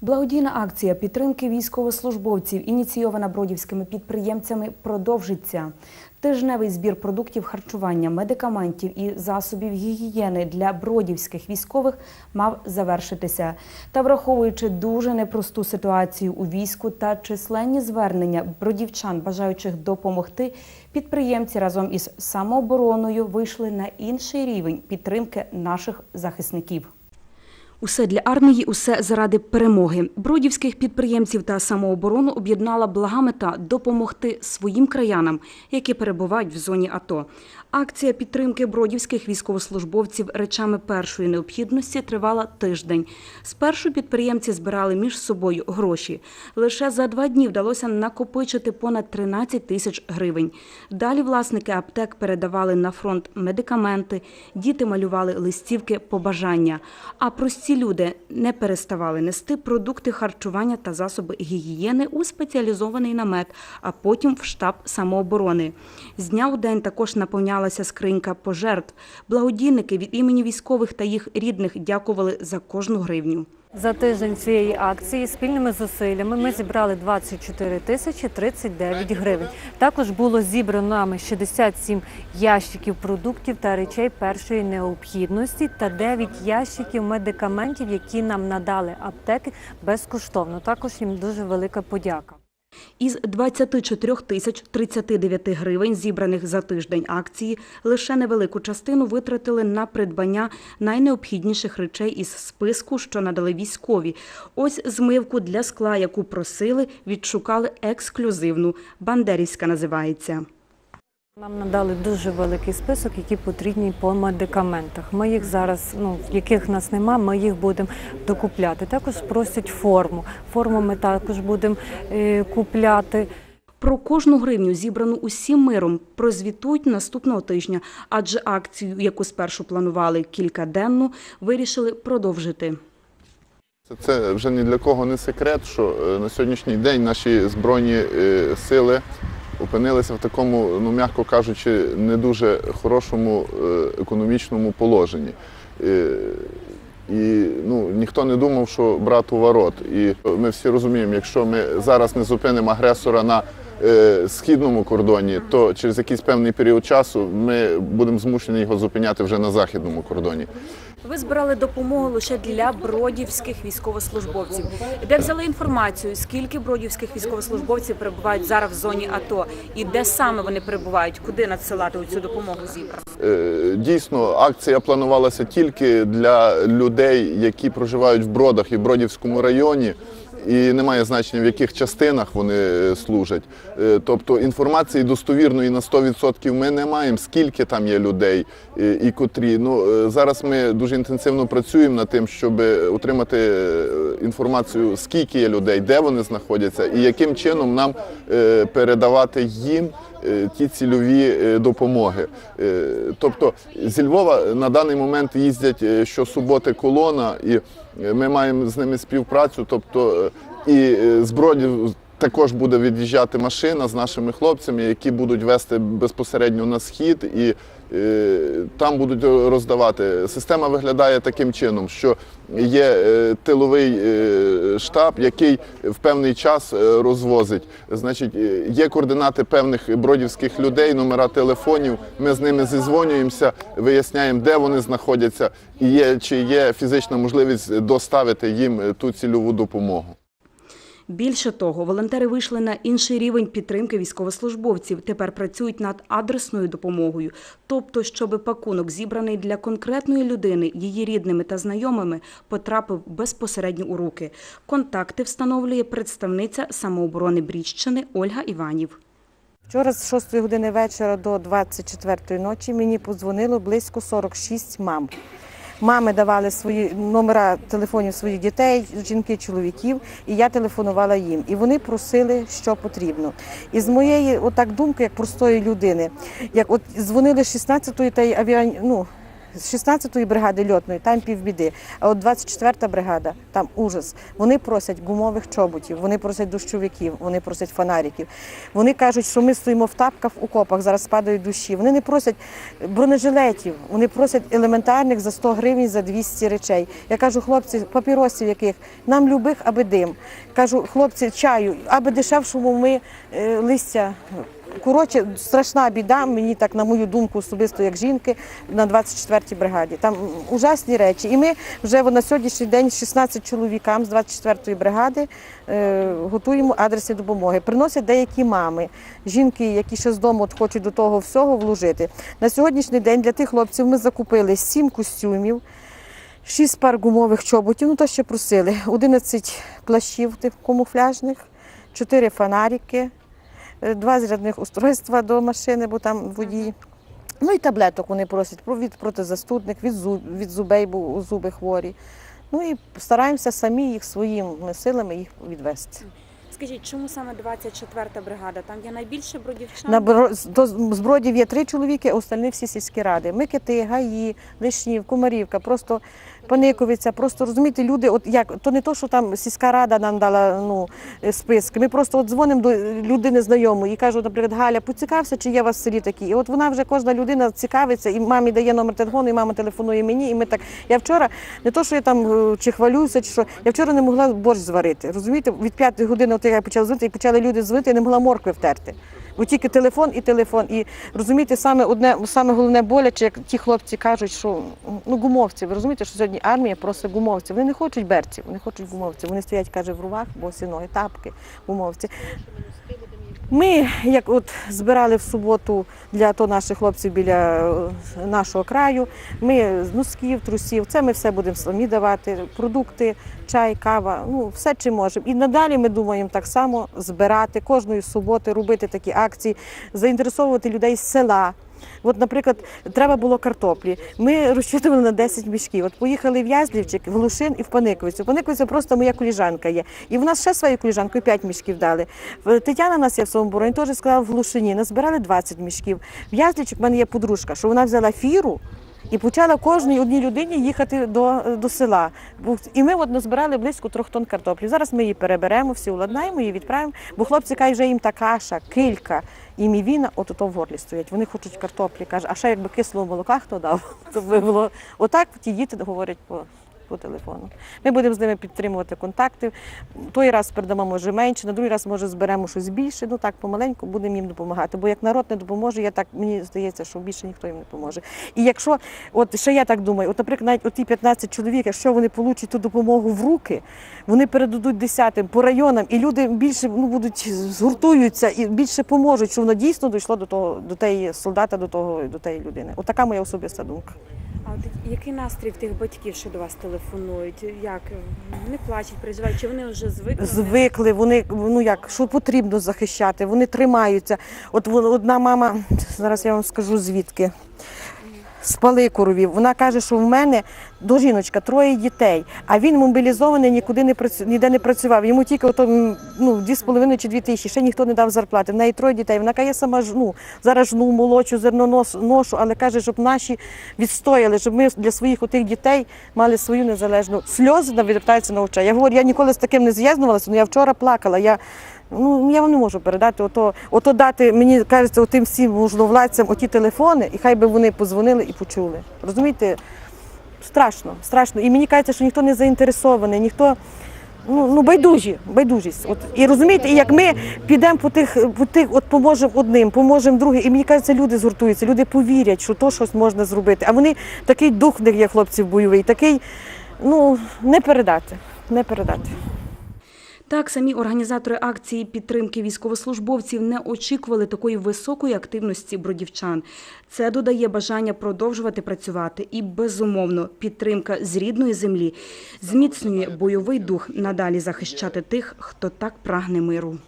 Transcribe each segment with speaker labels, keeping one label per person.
Speaker 1: Благодійна акція підтримки військовослужбовців, ініційована бродівськими підприємцями, продовжиться. Тижневий збір продуктів харчування, медикаментів і засобів гігієни для бродівських військових мав завершитися. Та враховуючи дуже непросту ситуацію у війську та численні звернення бродівчан, бажаючих допомогти, підприємці разом із самообороною вийшли на інший рівень підтримки наших захисників. Усе для армії, усе заради перемоги. Бродівських підприємців та самооборону об'єднала блага мета допомогти своїм краянам, які перебувають в зоні АТО. Акція підтримки бродівських військовослужбовців речами першої необхідності тривала тиждень. Спершу підприємці збирали між собою гроші. Лише за два дні вдалося накопичити понад 13 тисяч гривень. Далі власники аптек передавали на фронт медикаменти, діти малювали листівки побажання. А прості люди не переставали нести продукти харчування та засоби гігієни у спеціалізований намет, а потім в штаб самооборони. З дня у день також наповнялася скринька пожертв. Благодійники від імені військових та їх рідних дякували за кожну гривню.
Speaker 2: За тиждень цієї акції спільними зусиллями ми зібрали 24 тисячі 39 гривень. Також було зібрано нами 67 ящиків продуктів та речей першої необхідності та 9 ящиків медикаментів, які нам надали аптеки безкоштовно. Також їм дуже велика подяка.
Speaker 1: Із 24 тисяч 39 гривень, зібраних за тиждень акції, лише невелику частину витратили на придбання найнеобхідніших речей із списку, що надали військові. Ось змивку для скла, яку просили, відшукали ексклюзивну. Бандерівська називається.
Speaker 2: Нам надали дуже великий список, які потрібні по медикаментах. Ми їх зараз, ну яких нас нема, ми їх будемо докупляти. Також просять форму. Форму ми також будемо е, купляти.
Speaker 1: Про кожну гривню, зібрану усім миром, прозвітують наступного тижня, адже акцію, яку спершу планували кількаденну, вирішили продовжити.
Speaker 3: Це- Це вже ні для кого не секрет, що е, на сьогоднішній день наші збройні е, сили опинилися в такому, ну м'яко кажучи, не дуже хорошому е, економічному положенні. Е, І ну, ніхто не думав, що брат у ворот. І ми всі розуміємо, якщо ми зараз не зупинимо агресора на е, східному кордоні, то через якийсь певний період часу ми будемо змушені його зупиняти вже на західному кордоні.
Speaker 1: Ви збирали допомогу лише для бродівських військовослужбовців. Де взяли інформацію, скільки бродівських військовослужбовців перебувають зараз в зоні АТО, і де саме вони перебувають, куди надсилати цю допомогу зібрану?
Speaker 3: Е, Дійсно, акція планувалася тільки для людей, які проживають в Бродах і в Бродівському районі. І немає значення, в яких частинах вони е, служать. Е, Тобто інформації достовірної на 100% ми не маємо, скільки там є людей е, і котрі. Ну, зараз ми дуже інтенсивно працюємо над тим, щоб отримати інформацію, скільки є людей, де вони знаходяться, і яким чином нам передавати їм ті цільові е, допомоги. Е, Тобто зі Львова на даний момент їздять е, щосуботи колона, і е, ми маємо з ними співпрацю. Тобто е, і е, з Бродів також буде від'їжджати машина з нашими хлопцями, які будуть вести безпосередньо на схід і е, там будуть роздавати. Система виглядає таким чином, що є е, тиловий е, штаб, який в певний час е, розвозить. Значить, е, є координати певних бродівських людей, номера телефонів. Ми з ними зізвонюємося, виясняємо, де вони знаходяться, і є чи є фізична можливість доставити їм е, ту цільову допомогу.
Speaker 1: Більше того, волонтери вийшли на інший рівень підтримки військовослужбовців. Тепер працюють над адресною допомогою, тобто, щоб пакунок, зібраний для конкретної людини, її рідними та знайомими, потрапив безпосередньо у руки. Контакти встановлює представниця самооборони Брідщини Ольга Іванів.
Speaker 4: Вчора з 6 години вечора до 24 ночі мені подзвонило близько 46 мам. Мами давали свої номера телефонів своїх дітей, жінки, чоловіків, і я телефонувала їм. І вони просили, що потрібно. І з моєї отак думки, як простої людини, як от дзвонили з 16-ї та й авіа... ну, з 16-ї бригади льотної, там півбіди. А от 24-та бригада, там ужас. Вони просять гумових чоботів, вони просять дощовиків, вони просять фонариків. Вони кажуть, що ми стоїмо в тапках в окопах, зараз падають душі. Вони не просять бронежилетів, вони просять елементарних за 100 гривень, за 200 речей. Я кажу, хлопці, папіросів яких, нам любих, аби дим. Кажу, хлопці, чаю, аби дешевшому ми е, листя. Коротше, страшна біда, мені так, на мою думку, особисто як жінки, на 24-й бригаді. Там ужасні речі. І ми вже на сьогоднішній день 16 чоловікам з 24-ї бригади е, готуємо адреси допомоги. Приносять деякі мами, жінки, які ще з дому от хочуть до того всього вложити. На сьогоднішній день для тих хлопців ми закупили 7 костюмів. Шість пар гумових чоботів, ну то ще просили, 11 плащів тих камуфляжних, 4 фонарики, два зарядних устройства до машини, бо там водій. Ну і таблеток вони просять про- від протизастудних, від, зуб, від зубей, бо зуби хворі. Ну і стараємося самі їх своїми силами їх відвести.
Speaker 5: Скажіть, чому саме 24-та бригада? Там є найбільше бродівчан?
Speaker 4: На Бро- з- до збродів є три чоловіки, а остальні всі сільські ради. Микити, Гаї, Лишнів, Кумарівка, просто Паниковиця, просто розумієте, люди, от як то не то, що там сільська рада нам дала ну, е, списки. Ми просто от дзвонимо до людини знайомої і кажуть, наприклад, Галя, поцікався, чи є у вас в селі такі. І от вона вже кожна людина цікавиться, і мамі дає номер телефону, і мама телефонує мені. І ми так. Я вчора не то, що я там е, чи хвалююся, чи що я вчора не могла борщ зварити. Розумієте, від п'ятої години, от я почала звити, і почали люди дзвонити, я не могла моркви втерти. Бо тільки телефон і телефон. І розумієте, саме одне, саме головне боляче, як ті хлопці кажуть, що ну гумовці. Ви розумієте, що сьогодні армія просто гумовці. Вони не хочуть берців, вони хочуть гумовців. Вони стоять, каже, в рувах, босі ноги, тапки, гумовці. Ми, як от збирали в суботу для то наших хлопців біля е, нашого краю, ми з носків, трусів, це ми все будемо самі давати, продукти, чай, кава, ну все чи можемо. І надалі ми думаємо так само збирати кожної суботи, робити такі акції, заінтересовувати людей з села. От, наприклад, треба було картоплі. Ми розчитували на 10 мішків. От поїхали в Язлівчик, в Глушин і в Паниковицю. Паниковиця просто моя коліжанка є. І в нас ще свою коліжанкою 5 мішків дали. Тетяна нас є в Самобороні, теж сказала в Глушині. Назбирали 20 мішків. В Язлівчик в мене є подружка, що вона взяла фіру. І почала кожній одній людині їхати до, до села. І ми от назбирали близько трьох тонн картоплі. Зараз ми її переберемо, всі уладнаємо її відправимо. Бо хлопці кажуть, вже їм та каша, килька і мівіна, от ото в горлі стоять. Вони хочуть картоплі. Каже, а ще якби кислого молока хто дав, то би було отак. Ті діти говорять по. По телефону. Ми будемо з ними підтримувати контакти. Той раз передамо може менше, на другий раз може зберемо щось більше. Ну так помаленьку будемо їм допомагати. Бо як народ не допоможе, я так мені здається, що більше ніхто їм не допоможе. І якщо, от ще я так думаю, от, наприклад, навіть оті 15 чоловік, якщо вони получать ту допомогу в руки, вони передадуть десятим по районам, і люди більше ну, будуть згуртуються і більше поможуть, щоб воно дійсно дійшло до того, до теї солдата, до того, до теї людини. Отака моя особиста думка.
Speaker 5: А от який настрій в тих батьків, що до вас телефонують? Як вони плачуть, переживають? Чи вони вже звикли?
Speaker 4: звикли, вони ну як що потрібно захищати, вони тримаються. От одна мама, зараз я вам скажу звідки. З Паликоровів. Вона каже, що в мене до жіночка троє дітей, а він мобілізований, нікуди не працю, ніде не працював. Йому тільки ото, ну, 2,5 чи 2 тисячі, ще ніхто не дав зарплати. В неї троє дітей. Вона каже, я сама ж, ну, зараз жну, молочу, зерно ношу, але каже, щоб наші відстояли, щоб ми для своїх отих дітей мали свою незалежну. Сльози навертаються на очі. Я говорю, я ніколи з таким не з'єднувалася, але я вчора плакала. Я, ну, я вам не можу передати, ото, ото дати, мені кажеться, отим всім можновладцям оті телефони, і хай би вони позвонили і почули. Розумієте? Страшно, страшно. І мені кажеться, що ніхто не заінтересований, ніхто. Ну, ну байдужі, байдужість. От і розумієте, як ми підемо по тих, по тих, от поможемо одним, поможемо другим. І мені кажеться, люди згуртуються, люди повірять, що то щось можна зробити. А вони такий дух в них є хлопців бойовий, такий, ну не передати, не передати.
Speaker 1: Так, самі організатори акції підтримки військовослужбовців не очікували такої високої активності бродівчан. Це додає бажання продовжувати працювати і, безумовно, підтримка з рідної землі зміцнює бойовий дух надалі захищати тих, хто так прагне миру.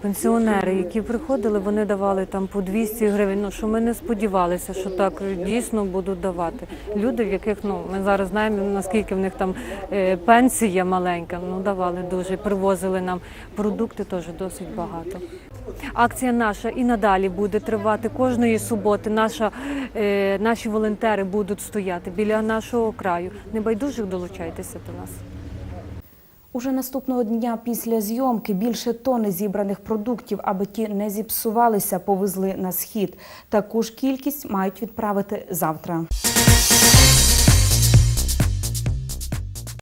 Speaker 2: Пенсіонери, які приходили, вони давали там по 200 гривень. Ну що ми не сподівалися, що так дійсно будуть давати. Люди, в яких ну ми зараз знаємо, наскільки в них там е, пенсія маленька. Ну давали дуже, привозили нам продукти теж досить багато. Акція наша і надалі буде тривати кожної суботи. Наша, е, наші волонтери будуть стояти біля нашого краю. Небайдужих долучайтеся до нас.
Speaker 1: Уже наступного дня після зйомки більше тони зібраних продуктів, аби ті не зіпсувалися, повезли на схід. Таку ж кількість мають відправити завтра.